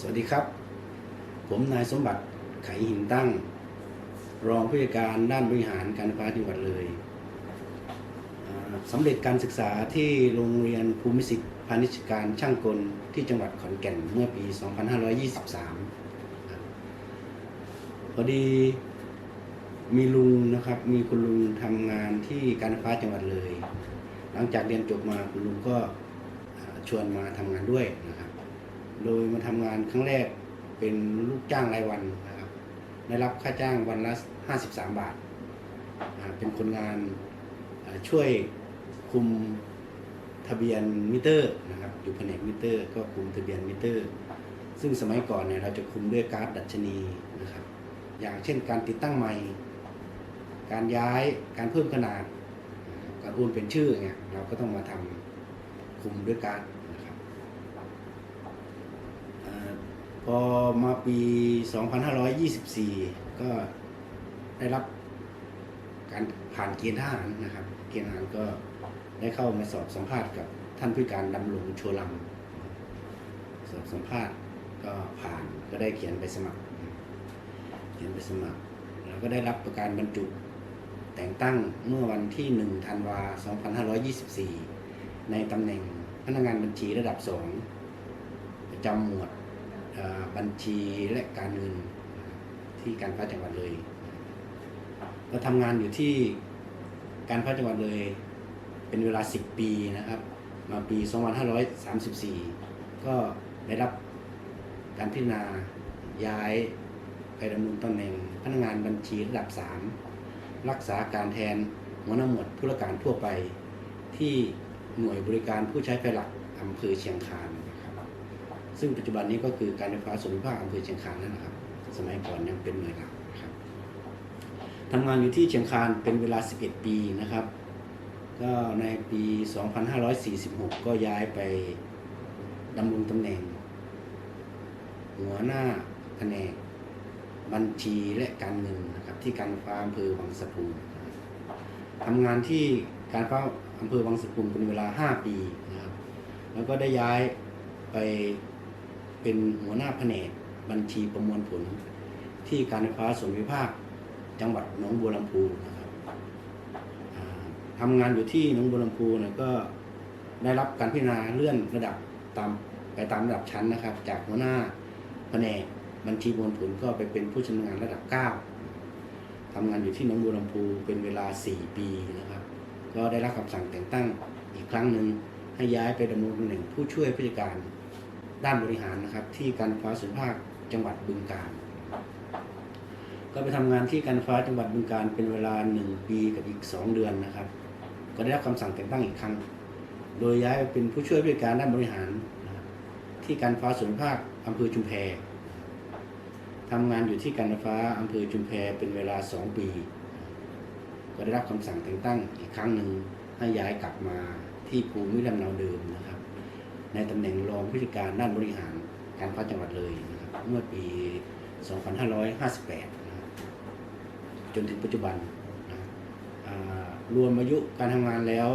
สวัสดีครับ ผมนายสมบัติไขหินตั้ง รองผู้จัดการด้านบริหารการไฟฟ้าจังหวัดเลยสำเร็จการศึกษาที่โรงเรียนภูมิศิษฐ์พาณิชการช่างกลที่จังหวัดขอนแก่นเมื่อปี 2523 พอดีมีลุงนะครับมีคุณลุงทำงานที่การไฟฟ้าจังหวัดเลย หลังจากเรียนจบมาคุณลุงก็ชวนมาทำงานด้วยนะครับ โดยมาทำงานครั้งแรกเป็นลูกจ้างรายวันนะครับได้รับค่าจ้างวันละ 53 บาท เป็นคนงานช่วยคุมทะเบียนมิเตอร์นะครับอยู่แผนกมิเตอร์ ก็คุมทะเบียนมิเตอร์ ซึ่งสมัยก่อนเนี่ยเราจะคุมด้วยการ์ดดัชนีนะครับ อย่างเช่นการติดตั้งใหม่ การย้ายการเพิ่มขนาด การโอนเป็นชื่อเนี่ยเราก็ต้องมาทำคุมด้วยการ์ดนะครับ อ่า พอมาปี 2524 ก็ได้รับการผ่านเกณฑ์ทหารนะครับ เกณฑ์ทหารก็ได้เข้ามาสอบสัมภาษณ์กับท่านผู้การดำรงโชลัมสอบสัมภาษณ์ก็ผ่านก็ได้เขียนไปสมัคร เขียนไปสมัคร แล้วก็ได้รับประการบรรจุแต่งตั้งเมื่อวันที่1ธันวา2524 ในตำแหน่งพนักงานบัญชีระดับ 2 ประจำหมวด บัญชีและการเงินที่การฟ้าจังหวัดเลยก็ทำงานอยู่ที่การฟ้าจังหวัดเลยเป็นเวลา 10 ปีนะครับ มาปี 2534 ก็ได้รับการพิจารณาย้ายไปดำรงตำแหน่งพนักงานบัญชีระดับ 3 รักษาการแทนหัวหน้าหมวดธุรการทั่วไป ที่หน่วยบริการผู้ใช้ไฟหลักอำเภอเชียงคาน ซึ่งปัจจุบันนี้ก็คือการไฟฟ้าส่วนภูมิภาคอำเภอเชียงคานนั่นนะครับ สมัยก่อนยังเป็นหน่วยหลักนครับทำงานอยู่ที่เชียงคานเป็นเวลา 11 ปีนะครับ ก็ในปี 2546 ก็ย้ายไปดำรงตำแหน่ง หัวหน้าแผนกบัญชีและการเงินนะครับที่การไฟฟ้าอำเภอวังสะพุงนทำงานที่การไฟฟ้าอำเภอวังสะพุงเป็นเวลา 5 ปีนะครับแล้วก็ได้ย้ายไป เป็นหัวหน้าแผนกบัญชีประมวลผล ที่การไฟฟ้าส่วนภูมิภาค จังหวัดหนองบัวลำพูนะครับอ่าทำงานอยู่ที่หนองบัวลำพูนี่ยก็ได้รับการพิจารณาเลื่อนระดับตามไปตามระดับชั้นนะครับ จากหัวหน้าแผนกบัญชีประมวลผลก็ไปเป็นผู้ชำนาญงานระดับ 9ทำงานอยู่ที่หนองบัวลำพูเป็นเวลา 4 ปีนะครับ ก็ได้รับคำสั่งแต่งตั้งอีกครั้งหนึ่งให้ย้ายไปดำรงตำแหน่งผู้ช่วยผู้จัดการ ด้านบริหารนะครับ ที่การไฟฟ้าส่วนภาคจังหวัดบึงกาฬก็ไปทำงานที่การไฟฟ้าจังหวัดบึงกาฬเป็นเวลา 1 ปีกับอีก 2 เดือนนะครับ ก็ได้รับคำสั่งแต่งตั้งอีกครั้ง โดยย้ายไปเป็นผู้ช่วยผู้การด้านบริหารที่การไฟฟ้าส่วนภาคอำเภอชุมแพทำงานอยู่ที่การไฟฟ้าอำเภอชุมแพเป็นเวลา 2 ปี ก็ได้รับคำสั่งแต่งตั้งอีกครั้งหนึ่งให้ย้ายกลับมาที่ภูมิลำเนาเดิมนะครับ ในตำแหน่งรองผู้จัดการด้านบริหารการฟ้าจังหวัดเลยนะครับเมื่อปี 2558นะครับจนถึงปัจจุบันนะรวมอายุการทำงานแล้ว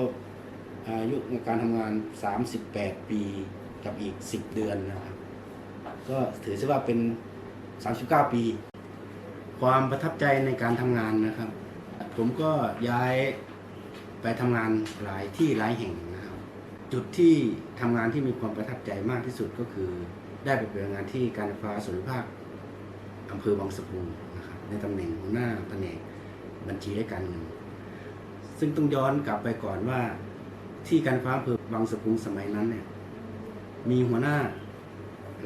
อายุการทำงาน 38 ปีกับอีก 10 เดือนนะครับก็ถือซะว่าเป็น 39 ปี ความประทับใจในการทำงานนะครับ ผมก็ย้ายไปทำงานหลายที่หลายแห่ง จุดที่ทำงานที่มีความประทับใจมากที่สุดก็คือ ได้ไปเป็นงานที่การไฟฟ้าส่วนภูมิภาคอำเภอบางสะพุงนะครับในตำแหน่งหัวหน้าแผนกบัญชีและการเงินซึ่งต้องย้อนกลับไปก่อนว่า ที่การไฟฟ้าอำเภอบางสะพุงสมัยนั้นเนี่ยมีหัวหน้า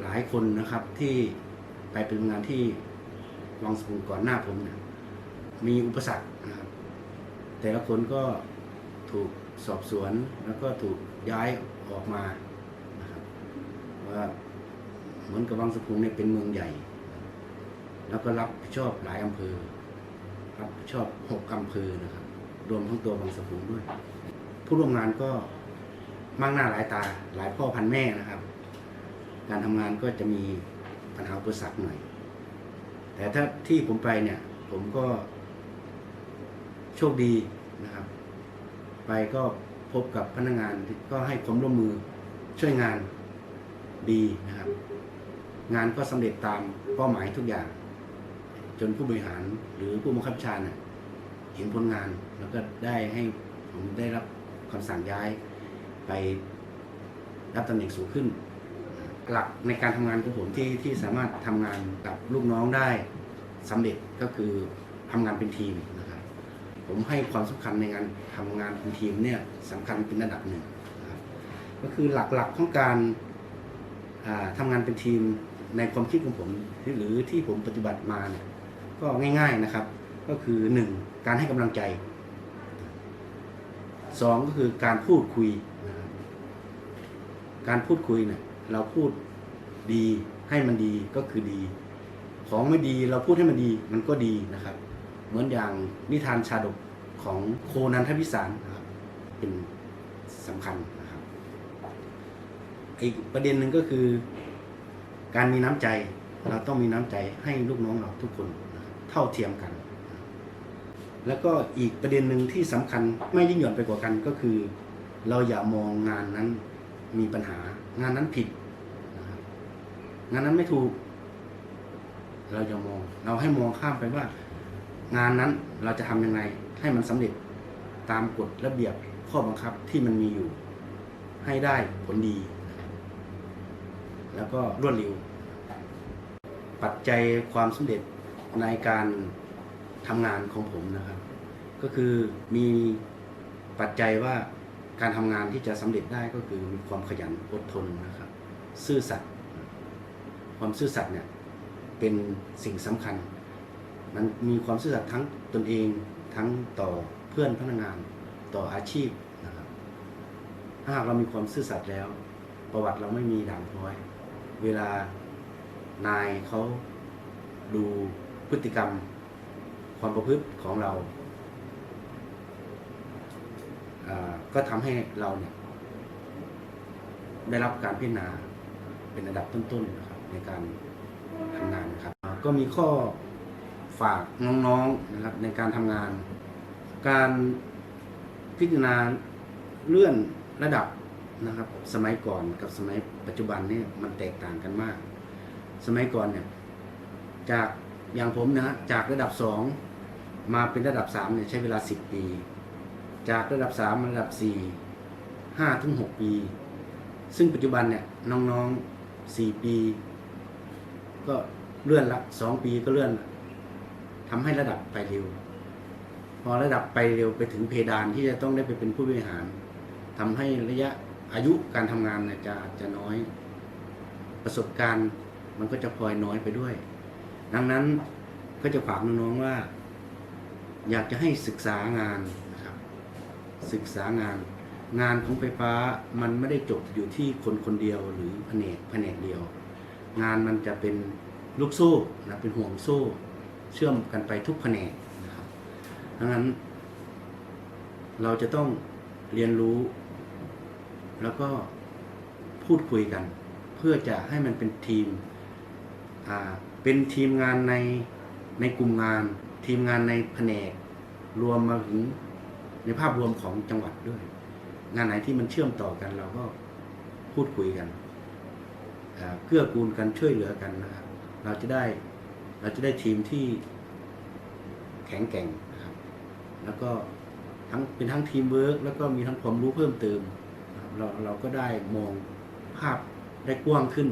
หลายคนนะครับที่ไปเป็นงานที่วังสะพุงก่อนหน้าผมเนี่ยมีอุปสรรคนะครับแต่ละคนก็ถูกสอบสวนแล้วก็ถูก ย้ายออกมานะครับว่าเหมือนกับวังสะพุงเนี่ยเป็นเมืองใหญ่ แล้วก็รับผิดชอบหลายอำเภอ รับผิดชอบหกอำเภอนะครับ รวมทั้งตัววังสะพุงด้วย ผู้ร่วมงานก็มากหน้าหลายตาหลายพ่อพันแม่นะครับ การทำงานก็จะมีปัญหาอุปสรรคหน่อย แต่ถ้าที่ผมไปเนี่ย ผมก็โชคดีนะครับ ไปก็ พบกับพนักงานก็ให้ความร่วมมือช่วยงานดีนะครับ งานก็สำเร็จตามเป้าหมายทุกอย่าง จนผู้บริหารหรือผู้บังคับชาเนี่ยเห็นผลงานแล้วก็ได้ให้ผมได้รับคำสั่งย้ายไปรับตำแหน่งสูงขึ้น หลักในการทำงานของผมที่ที่สามารถทำงานกับลูกน้องได้สำเร็จก็คือทำงานเป็นทีมนะครับ ผมให้ความสำคัญในการทำงานเป็นทีมเนี่ยสำคัญเป็นระดับหนึ่งนะครับก็คือหลักๆของการาทำงานเป็นทีมในความคิดของผมหรือที่ผมปฏิบัติมาเนี่ยก็ง่าย ๆนะครับ ก็คือหนึ่งการให้กำลังใจสองก็คือการพูดคุย การพูดคุยเนี่ยเราพูดดีให้มันดีก็คือดี ของไม่ดีเราพูดให้มันดีมันก็ดีนะครับ เหมือนอย่างนิทานชาดกของโคนันทพิสารนะครับเป็นสำคัญนะครับอีกประเด็นหนึ่งก็คือ การมีน้ำใจเราต้องมีน้ำใจให้ลูกน้องเราทุกคนเท่าเทียมกัน แล้วก็อีกประเด็นหนึ่งที่สำคัญไม่ยิ่งหย่อนไปกว่ากันก็คือ เราอย่ามองงานนั้นมีปัญหางานนั้นผิด งานนั้นไม่ถูก เราอย่ามอง เราให้มองข้ามไปว่า งานนั้นเราจะทำยังไงให้มันสำเร็จตามกฎระเบียบข้อบังคับที่มันมีอยู่ ให้ได้ผลดี แล้วก็รวดเร็ว ปัจจัยความสำเร็จในการทำงานของผมนะครับ ก็คือมีปัจจัยว่าการทำงานที่จะสำเร็จได้ก็คือมีความขยันอดทนนะครับ ซื่อสัตย์ความซื่อสัตย์เนี่ยเป็นสิ่งสำคัญ มันมีความซื่อสัตย์ทั้งตนเองทั้งต่อเพื่อนพนักงานต่ออาชีพนะครับถ้าหากเรามีความซื่อสัตย์แล้ว ประวัติเราไม่มีด่างพร้อย เวลานายเขาดูพฤติกรรม ความประพฤติของเราอ่าก็ทำให้เราเนี่ยได้รับการพิจารณาเป็นระดับต้นๆนะครับในการทำงานนะครับ ก็มีข้อ ฝากน้องๆนะครับในการทำงาน การพิจารณาเลื่อนระดับนะครับ สมัยก่อนกับสมัยปัจจุบันเนี่ยมันแตกต่างกันมาก สมัยก่อนเนี่ยจากอย่างผมนะฮะจากระดับสองมาเป็นระดับสามเนี่ยใช้เวลาสิบปี จากระดับสามาระดับสี่ห้าถึงหกปี ซึ่งปัจจุบันเนี่ยน้องๆสี่ปี ก็เลื่อนละสองปีก็เลื่อนละ ทำให้ระดับไปเร็ว พอระดับไปเร็วไปถึงเพดานที่จะต้องได้ไปเป็นผู้บริหารทำให้ระยะอายุการทำงานเนี่ยจะจะน้อย ประสบการณ์มันก็จะพลอยน้อยไปด้วย ดังนั้นก็จะฝากน้องๆว่า อยากจะให้ศึกษางานนะครับ ศึกษางาน งานของไฟฟ้ามันไม่ได้จบอยู่ที่คนคนเดียวหรือแผนกแผนกเดียว งานมันจะเป็นลูกโซ่นะเป็นห่วงโซ่ เชื่อมกันไปทุกแผนกนะครับดังนั้น เราจะต้องเรียนรู้ แล้วก็พูดคุยกัน เพื่อจะให้มันเป็นทีมเป็นทีมงานในในกลุ่มงาน ทีมงานในแผนก รวมมาถึงในภาพรวมของจังหวัดด้วย งานไหนที่มันเชื่อมต่อกันเราก็พูดคุยกันเกื้อกูลกันช่วยเหลือกันนะครับ เราจะได้ เราจะได้ทีมที่แข็งแกร่งนะครับ แล้วก็ทั้งเป็นทั้งทีมเวิร์กแล้วก็มีทั้งความรู้เพิ่มเติม เราเราก็ได้มองภาพได้กว้างขึ้น